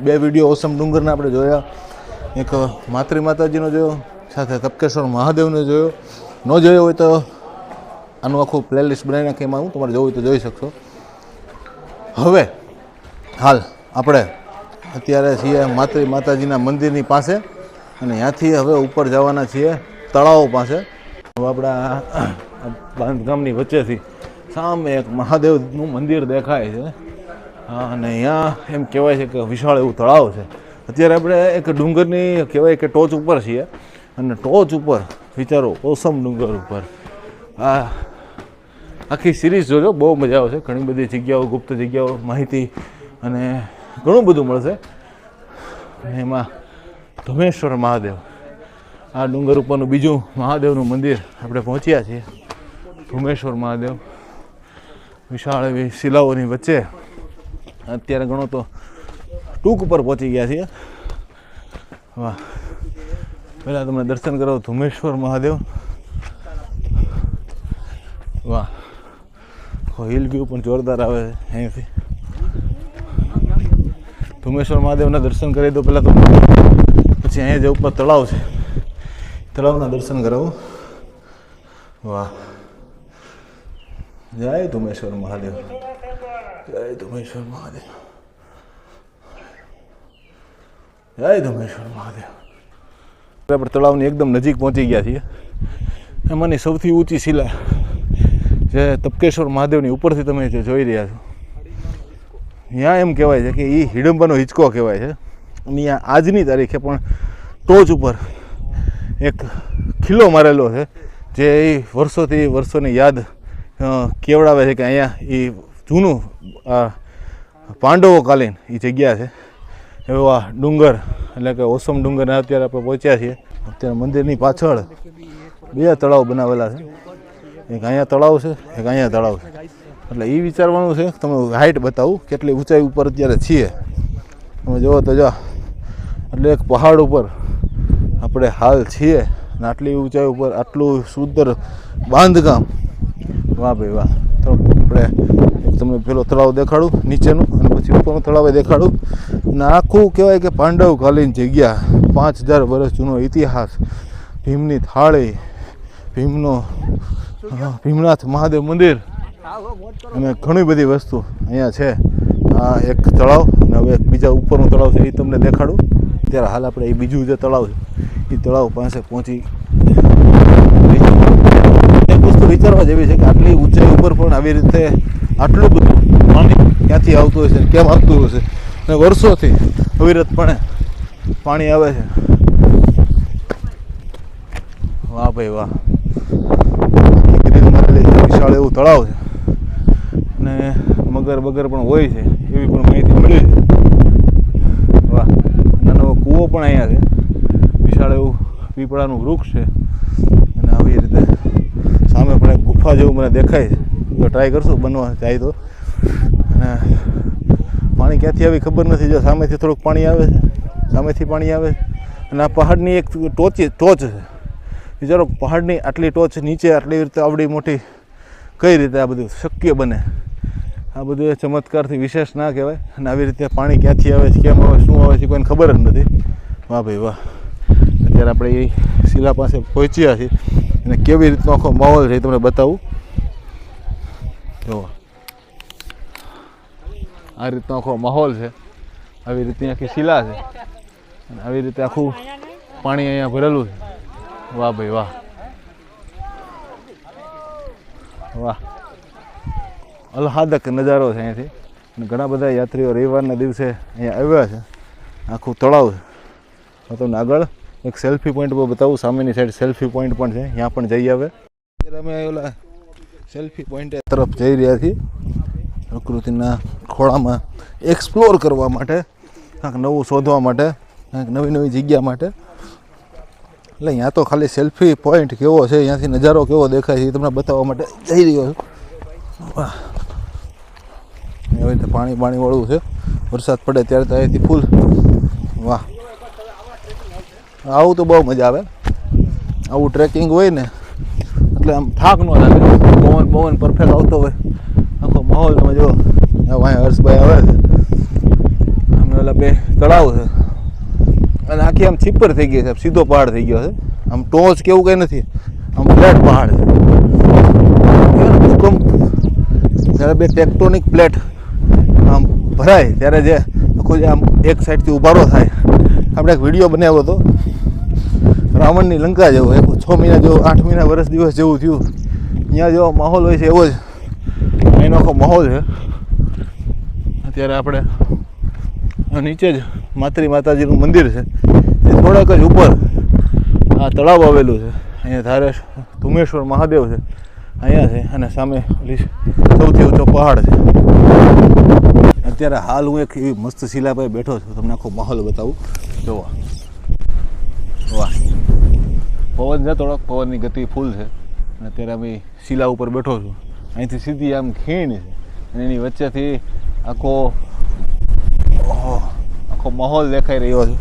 બે વીડિયો ઓસમ ડુંગરના આપણે જોયા. એક માતૃ માતાજીનો જોયો, સાથે તપકેશ્વર મહાદેવનો જોયો. ન જોયો હોય તો આનું આખું પ્લેલિસ્ટ બનાવી નાખી એમાં. હું તમારે જોવું હોય તો જોઈ શકશો. હવે હાલ આપણે અત્યારે છીએ માતૃ માતાજીના મંદિરની પાસે અને ત્યાંથી હવે ઉપર જવાના છીએ તળાવો પાસે. આપણા બાંધકામની વચ્ચેથી સામે એક મહાદેવનું મંદિર દેખાય છે. અને અહીંયા એમ કહેવાય છે કે વિશાળ એવું તળાવ છે. અત્યારે આપણે એક ડુંગરની કહેવાય કે ટોચ ઉપર છીએ. અને ટોચ ઉપર, વિચારો, ઓસમ ડુંગર ઉપર. આ આખી સિરીઝ જોજો, બહુ મજા આવશે. ઘણી બધી જગ્યાઓ, ગુપ્ત જગ્યાઓ, માહિતી અને ઘણું બધું મળશે. એમાં ધમેશ્વર મહાદેવ. આ ડુંગર ઉપરનું બીજું મહાદેવનું મંદિર આપણે પહોંચ્યા છીએ. ધુમેશ્વર મહાદેવ. વિશાળ એવી શિલાઓની વચ્ચે અત્યારે ઘણો તો ટૂંક ઉપર પહોંચી ગયા છીએ. વાહ. પહેલાં તમને દર્શન કરાવો, ધુમેશ્વર મહાદેવ. વાહ. હિલ વ્યૂ પણ જોરદાર આવે છે અહીંયાથી ધુમેશ્વર મહાદેવના દર્શન કરી દો પહેલાં તો. પછી અહીંયા જે ઉપર તળાવ છે, તળાવના દર્શન કરાવો. વાહ. જય ધુમેશ્વર મહાદેવ. જય ધુમેશ્વર મહાદેવ જય ધુમેશ્વર મહાદેવ આપણે તળાવની એકદમ નજીક પહોંચી ગયા છીએ. એમાંની સૌથી ઊંચી શિલા જે તપકેશ્વર મહાદેવની ઉપરથી તમે જે જોઈ રહ્યા છો. ત્યાં એમ કહેવાય છે કે એ હિડમ્બાનો હિંચકો કહેવાય છે. અને આજની તારીખે પણ ટોચ ઉપર એક ખીલો મારેલો છે, જે એ વર્ષોથી વર્ષોની યાદ કેવડાવે છે કે અહીંયા એ જૂનું પાંડવો કાલીન એ જગ્યા છે. એવો આ ડુંગર, એટલે કે ઓસમ ડુંગરના અત્યારે આપણે પહોંચ્યા છીએ. અત્યારે મંદિરની પાછળ બે તળાવ બનાવેલા છે. એક અહીંયા તળાવ છે, એક અહીંયા તળાવ છે. એટલે એ વિચારવાનું છે, તમે હાઈટ બતાવું, કેટલી ઊંચાઈ ઉપર અત્યારે છીએ. તમે જુઓ તો જો, એટલે એક પહાડ ઉપર આપણે હાલ છીએ અને આટલી ઊંચાઈ ઉપર આટલું સુંદર બાંધકામ. વાહ ભાઈ વાહ, તો આપણે તમને પેલો તળાવ દેખાડું, નીચેનું, અને પછી ઉપરનું તળાવ દેખાડું. અને આખું કહેવાય કે પાંડવકાલીન જગ્યા, પાંચ હજાર વર્ષ જૂનો ઇતિહાસ, ભીમની થાળી, ભીમનો ભીમનાથ મહાદેવ મંદિર, અને ઘણી બધી વસ્તુ અહીંયા છે. આ એક તળાવ, અને હવે બીજા ઉપરનું તળાવ છે એ તમને દેખાડું. ત્યારે હાલ આપણે એ બીજું જે તળાવ છે, એ તળાવ પાસે પહોંચી વસ્તુ વિચારવા જેવી છે કે આટલી ઊંચાઈ ઉપર પણ આવી રીતે આટલું બધું પાણી ક્યાંથી આવતું હશે કેમ આવતું હશે અને વર્ષોથી અવિરતપણે પાણી આવે છે. વાહ ભાઈ વાહ. ગ્રીલ વિશાળ એવું તળાવ છે. અને મગર બગર પણ હોય છે, એવી પણ માહિતી મળી છે. વાહ. નાનો કૂવો પણ અહીંયા છે. વિશાળ એવું પીપળાનું વૃક્ષ છે અને આવી રીતે સામે પણ એક ગુફા જેવું મને દેખાય છે. જો ટ્રાય કરશું બનવા જાય તો. અને પાણી ક્યાંથી આવી ખબર નથી. જો સામેથી થોડુંક પાણી આવે છે. સામેથી પાણી આવે છે. અને આ પહાડની એક ટોચી ટોચ છે. વિચારો પહાડની આટલી ટોચ નીચે આટલી રીતે આવડી મોટી કઈ રીતે આ બધું શક્ય બને? આ બધું ચમત્કારથી વિશેષ ના કહેવાય. અને આવી રીતે પાણી ક્યાંથી આવે છે, કેમ આવે શું આવે છે, કોઈને ખબર જ નથી. વાહ ભાઈ વાહ. અત્યારે આપણે એ શિલા પાસે પહોંચ્યા છીએ. અને કેવી રીતનો આખો માહોલ છે એ તમને બતાવું. જુઓ આ રીતનો આખો માહોલ છે. આવી રીતની આખી શિલા છે. અને આવી રીતે આખું પાણી અહીંયા ભરેલું છે. વાહ ભાઈ વાહ. વાહ. અલ્હાદક નજારો છે અહીંયાથી. અને ઘણા બધા યાત્રીઓ રવિવારના દિવસે અહીંયા આવ્યા છે. આખું તળાવ છે. તમને આગળ એક સેલ્ફી પોઈન્ટ પર બતાવું, સામેની સાઈડ સેલ્ફી પોઈન્ટ પણ છે ત્યાં પણ જઈ આવે. અત્યારે અમે ઓલા સેલ્ફી પોઈન્ટ તરફ જઈ રહ્યા છીએ, પ્રકૃતિના ખોળામાં એક્સપ્લોર કરવા માટે, કાંઈક નવું શોધવા માટે, કાંઈક નવી નવી જગ્યા માટે. એટલે અહીંયા તો ખાલી સેલ્ફી પોઈન્ટ કેવો છે અહીંયાથી નજારો કેવો દેખાય છે, એ તમને બતાવવા માટે જઈ રહ્યો છું. આવી રીતે પાણી પાણી વાળું છે. વરસાદ પડે ત્યારે તો અહીંયાથી ફૂલ વાહ. આવું તો બહુ મજા આવે. આવું ટ્રેકિંગ હોય ને, એટલે આમ થાક ન લાગે. પવન પવન પરફેક્ટ આવતો હોય. આખો માહોલ તમે જો અહીંયા હર્ષભાઈ આવે છે. અમે ઓલા બે તળાવ છે. અને આખી આમ છીપર થઈ ગઈ છે સીધો પહાડ થઈ ગયો છે. આમ ટોચ કે એવું કંઈ નથી. આમ ફ્લેટ પહાડ છે. જ્યારે બે ટેક્ટોનિક પ્લેટ આમ ભરાય, ત્યારે જે આખો જે આમ એક સાઈડથી ઉભારો થાય. આપણે એક વીડિયો બનાવ્યો હતો. રાવણની લંકા જેવું એક છ મહિના જેવો, આઠ મહિના વર્ષ દિવસ જેવું થયું. અહીંયા જેવો માહોલ હોય છે એવો જ. અહીંનો આખો માહોલ છે. અત્યારે આપણે નીચે જ માતરી માતાજીનું મંદિર છે. એ થોડાક જ ઉપર આ તળાવ આવેલું છે. અહીંયા ધારેશ ધુમેશ્વર મહાદેવ છે. અહીંયા છે અને સામે સૌથી ઊંચો પહાડ છે. અત્યારે હાલ હું એક એવી મસ્ત શિલા પર બેઠો છું. તમને આખો માહોલ બતાવું. જોવો. પવન છે થોડોક, પવનની ગતિ ફૂલ છે. અને અત્યારે અમે શિલા ઉપર બેઠો છું. અહીંથી સીધી આમ ખીણ છે. અને એની વચ્ચેથી આખો આખો માહોલ દેખાઈ રહ્યો છે.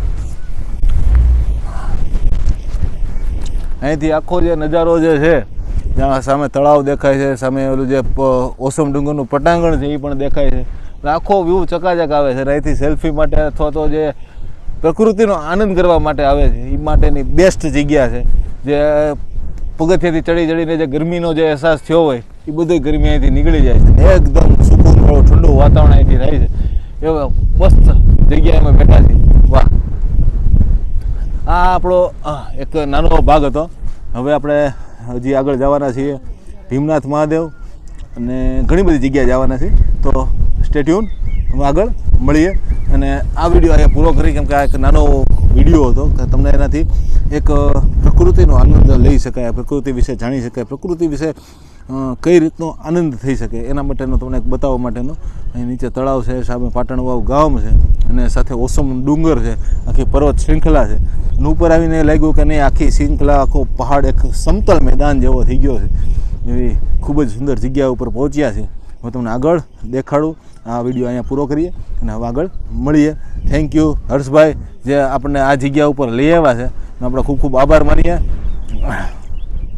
અહીંથી આખો જે નજારો જે છે, જ્યાં સામે તળાવ દેખાય છે, સામે ઓલું જે ઓસમ ડુંગરનું પટાંગણ છે, એ પણ દેખાય છે. આખો વ્યૂ ચકાચક આવે છે. અહીંથી સેલ્ફી માટે અથવા તો જે પ્રકૃતિનો આનંદ કરવા માટે આવે છે. એ માટેની બેસ્ટ જગ્યા છે. જે પગથિયાથી ચડી ચડીને જે ગરમીનો જે અહેસાસ થયો હોય, એ બધી ગરમી અહીંથી નીકળી જાય છે. એકદમ સુકૂન વાળું ઠંડુ વાતાવરણ અહીંથી થાય છે. એવા મસ્ત જગ્યાએ અમે બેઠા છીએ. વાહ. આ આપણો એક નાનો ભાગ હતો. હવે આપણે હજી આગળ જવાના છીએ ભીમનાથ મહાદેવ અને ઘણી બધી જગ્યાએ જવાના છીએ. તો સ્ટેટ્યુન અમે આગળ મળીએ. અને આ વીડિયો અહીંયા પૂરો કરી, કેમ કે આ એક નાનો વીડિયો હતો. તમને એનાથી એક પ્રકૃતિનો આનંદ લઈ શકાય, પ્રકૃતિ વિશે જાણી શકાય, પ્રકૃતિ વિશે કઈ રીતનો આનંદ થઈ શકે, એના માટેનો તમને એક બતાવવા માટેનો અહીં નીચે તળાવ છે, સામે પાટણવાવ ગામ છે, અને સાથે ઓસમ ડુંગર છે, આખી પર્વત શૃંખલા છે. અને ઉપર આવીને લાગ્યું કે નહીં, આખી શૃંખલા, આખો પહાડ એક સમતલ મેદાન જેવો થઈ ગયો છે. એવી ખૂબ જ સુંદર જગ્યા ઉપર પહોંચ્યા છે. હું તમને આગળ દેખાડું, આ વીડિયો અહીંયા પૂરો કરીએ, અને હવે આગળ મળીએ. થેન્ક યુ હર્ષભાઈ, જે આપણને આ જગ્યા ઉપર લઈ આવ્યા છે. આપણે ખૂબ ખૂબ આભાર માનીએ.